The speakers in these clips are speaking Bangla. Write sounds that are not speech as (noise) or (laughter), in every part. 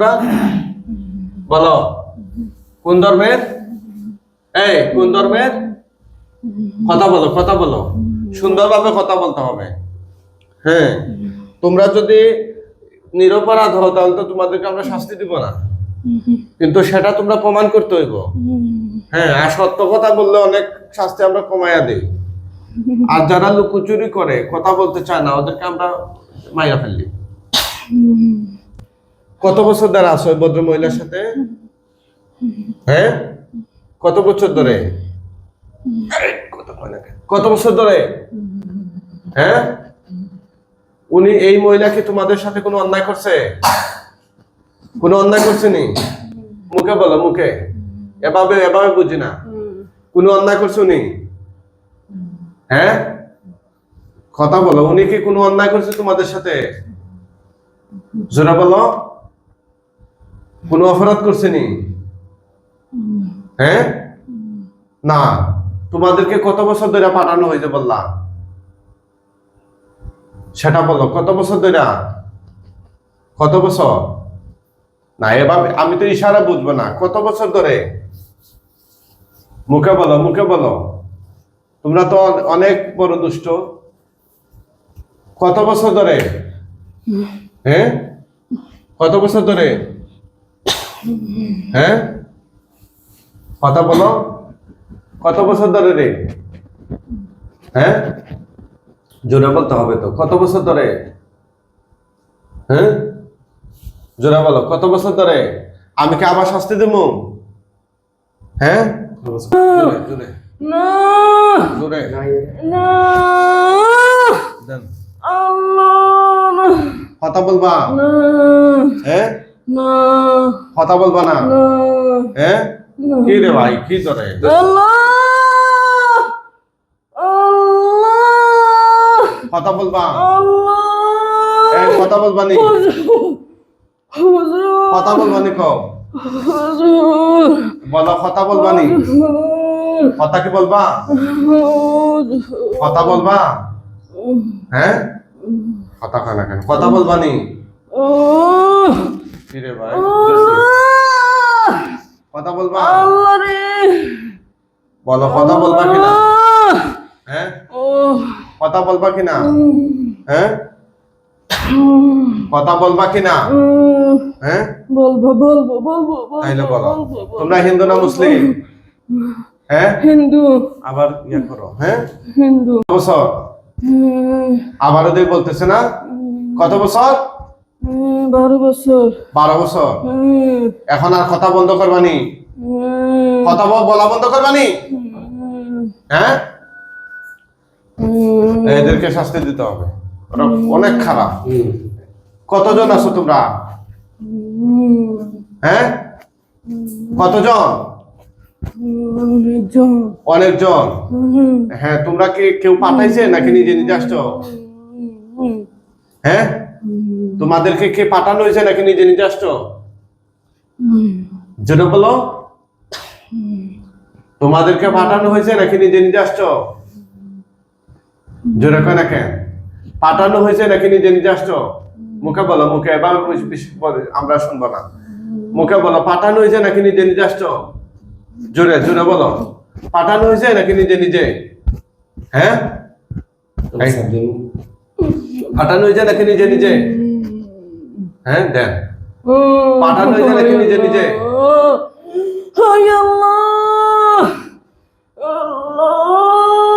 তোমরা? বলো। কোন ধর্মের? এই, কোন ধর্মের? কথা বলো কথা বলো। সুন্দরভাবে কথা বলতে হবে। হ্যাঁ। তোমরা যদি নিরপরাধ হও, তাহলে তো তোমাদেরকে আমরা শাস্তি দিব না। কিন্তু সেটা তোমরা প্রমাণ করতে হইব। হ্যাঁ আর সত্য কথা বললে অনেক শাস্তি আমরা কমাইয়া দিই। আর যারা লুকোচুরি করে, কথা বলতে চায় না, ওদেরকে আমরা মাইয়া ফেললি কত বছর ধরে আছো ভদ্র মহিলার সাথে? হ্যাঁ? কত বছর ধরে? কত বছর ধরে? হ্যাঁ? উনি এই মহিলা কি তোমাদের সাথে কোনো অন্যায় করছে? কোনো অন্যায় করছে নি? মুখে বলো, মুখে। এভাবে এভাবে বুঝি না। কোনো অন্যায় করছে উনি? হ্যাঁ? কথা বলো, উনি কি কোনো অন্যায় করছে তোমাদের সাথে? জোরা বলো। কোনো অপরাধ করছে নি? হ্যাঁ? না। তোমাদেরকে কত বছর ধরে পাঠানো হয়েছে বললাম? সেটা বলো, কত বছর ধরে? কত বছর? না, এভাবে আমি তো ইশারা বুঝব না। কত বছর ধরে? মুখে বলো মুখে বলো। তোমরা তো অনেক বড় দুষ্ট। কত বছর ধরে? হ্যাঁ? কত বছর ধরে? হ্যাঁ? কথা বলো। কত বছর ধরে রে? হ্যাঁ? জোরে বলতে হবে তো। কত বছর ধরে? হ্যাঁ? জোরে বলো। কত বছর ধরে? আমি কি আবার শাস্তি দেবো? হ্যাঁ? জোরে, জোরে না। জোরে। না। আল্লাহ। কথা বলবা। হ্যাঁ? কথা বলবা না। হ্যাঁ কি রে ভাই কি আল্লাহ! কথা বলবা। কথা বলবা নি। কথা বলবা নি কও। বলো কথা বলবা নি। কথা কি বলবা? কথা বলবা? হ্যাঁ? কথা খায় না কেন? কথা বলবা নি। কি ভাই। কথা বলবা? আল্লাহ রে! বলো কথা বলবা কি না হ্যাঁ? কথা বলবা কি না হ্যাঁ? কথা বলবা কি না হ্যাঁ? বলব বলব বলব তাইলে বলো। তোমরা হিন্দু না মুসলিম? হ্যাঁ? হিন্দু। আবার ইয়ে করো হ্যাঁ? হিন্দু। বছর? আবারও দিয়ে বলতেছে না? কত বছর? বারো বছর। বারো বছর? এখন আর কথা বন্ধ করবানি কথা বলা বন্ধ করবানি হ্যাঁ? এদেরকে শাস্তি দিতে হবে। ওরা অনেক খারাপ। কতজন আছো তোমরা? হ্যাঁ? কতজন? অনেকজন। অনেকজন? হ্যাঁ তোমরা কি কেউ পাঠাইছে নাকি নিজে নিজে আসছো? হ্যাঁ? তোমাদেরকে কে পাঠানো হয়েছে নাকি নিজে নিজে আসছো? যেটা বলো। তোমাদেরকে পাঠানো হয়েছে নাকি নিজে নিজে আসছো? জোরে কয় না কেন? পাঠানো হয়েছে নাকি নিজে নিজে আসছো? মুখে বলো মুখে এবার আমরা শুনব না। মুখে বলো পাঠানো হয়েছে নাকি নিজে নিজে আসছো? জোরে জোরে বলো। পাঠানো হয়েছে নাকি নিজে নিজে? হ্যাঁ? পাঠানো হয়েছে নাকি নিজে নিজে? হ্যাঁ দেন পাঠানো হয়েছে নাকি নিজে নিজে?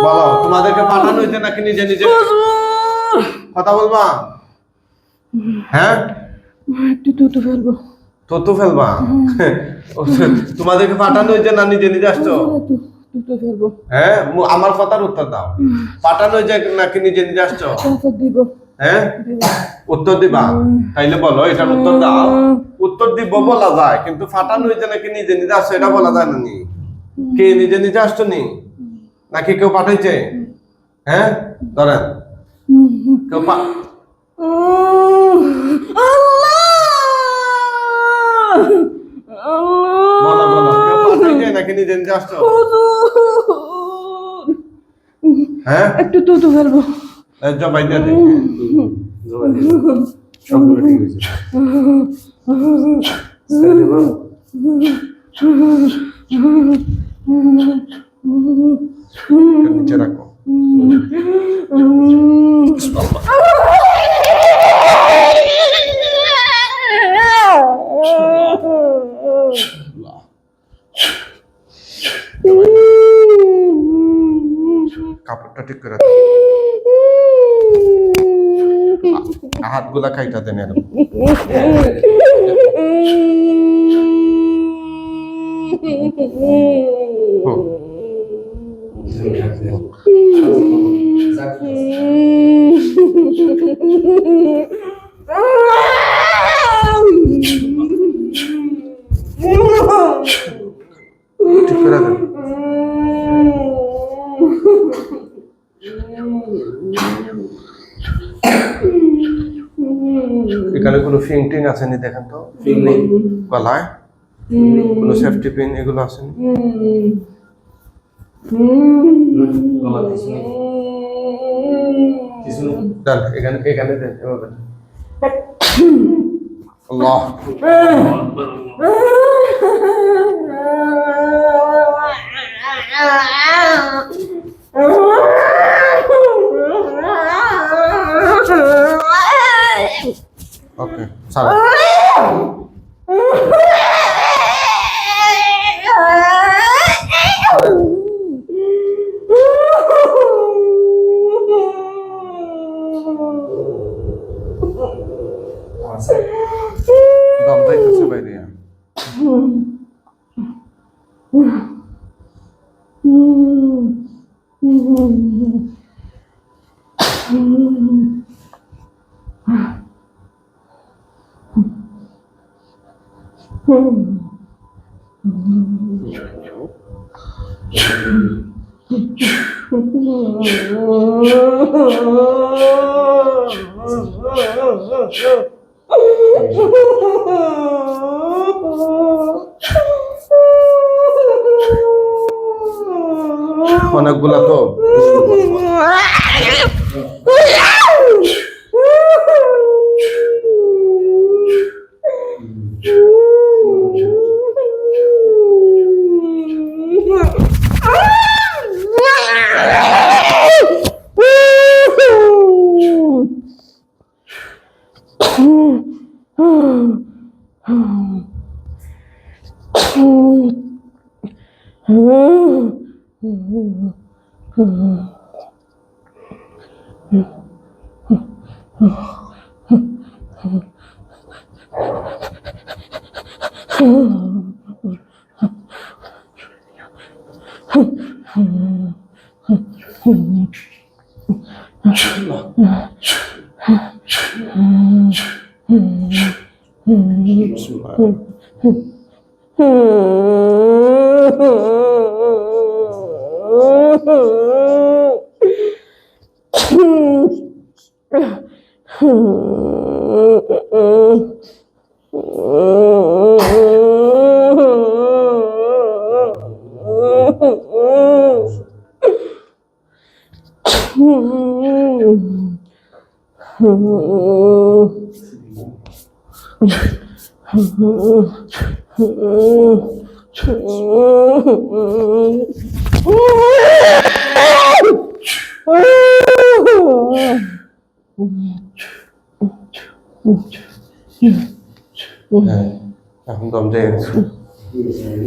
বলো তোমাদেরকে পাঠানো হয়েছে নাকি নিজে নিজে? কথা বলবা হ্যাঁ? একটু তুতু ফেলব। তথ্য ফেলবা? তোমাদেরকে পাঠানো হয়েছে না নিজে নিজে আসছো? তুতু। হ্যাঁ আমার কথার উত্তর দাও। পাঠানো হয়েছে নাকি নিজে নিজে আসছো? চাপা দিব। হ্যাঁ? উত্তর দিবা? তাইলে বলো এটার উত্তর দাও। উত্তর দিব বলা যায় কিন্তু পাঠানো হয়েছে নাকি নিজে নিজে আসছো এটা বলা যায় না নি? কে নিজে নিজে আসছো নি? নাকি কেউ পাঠাইছে? হ্যাঁ? ধরেন। কেউ বলো বলো কেউ পাঠাইছে নাকি নিজে নিজে আসছো? হ্যাঁ? একটু তো ফেলব। এই জবাই দিয়ে দে। সবগুলো ঠিক হয়েছে ছেড়ে দিব কাপড়টা ঠিক করে। (laughs) হাতগুলা খাইটা দেন এরকম (laughs) হুম। (laughs) ঠিক ফিং টিং আসেনি দেখেন তো? গলায়? কোনো সেফটি পিন এগুলো আসেনি? দেন এখানে এখানে দেন এভাবে। (laughs) ઓકે સારું Mm-hmm. অনেকগুলা তো (laughs) 去了，去。হ্যাঁ এখন দম যাই গেছে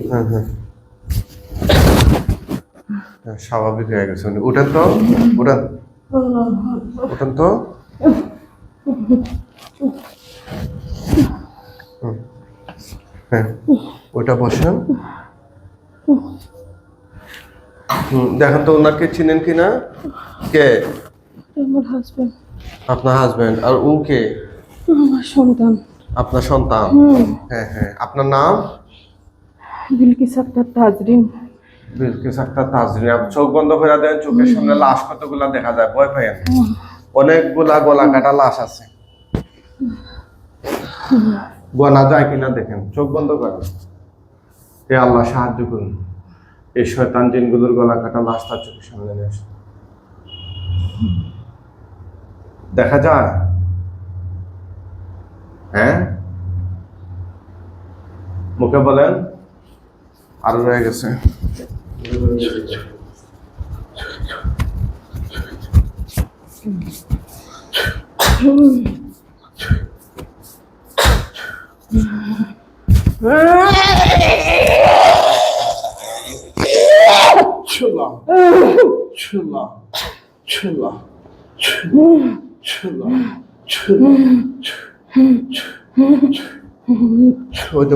হ্যাঁ হ্যাঁ হ্যাঁ, স্বাভাবিক হয়ে গেছে উনি তো উঠেন উঠেন তো হ্যাঁ ওইটা বসেন। দেখেন তো ওনাকে চিনেন কিনা? কে? আমার হাজবেন্ড আপনার হাজবেন্ড আর ও কে? আমার সন্তান। আপনার সন্তান? হ্যাঁ হ্যাঁ। আপনার নাম? বিলকিস আক্তার তাজরিন। বিলকিস আক্তার তাজরিন। আপনি চোখ বন্ধ করে দেন চোখের সামনে লাশ কতগুলা দেখা যায় ভয় পাই অনেকগুলা গলা কাটা লাশ আছে। গোনা যায় কিনা দেখেন, চোখ বন্ধ করেন এ আল্লাহ, সাহায্য করুন। এই শয়তান জিনগুলোর গলা কাটা লাশ তার চোখের সামনে নিয়ে আসুন। দেখা যায়? হ্যাঁ? মুখে বলেন, আরও রয়ে গেছে। Chilla. Chilla. Chilla. Chilla. Chilla. Chilla. ওই ওটা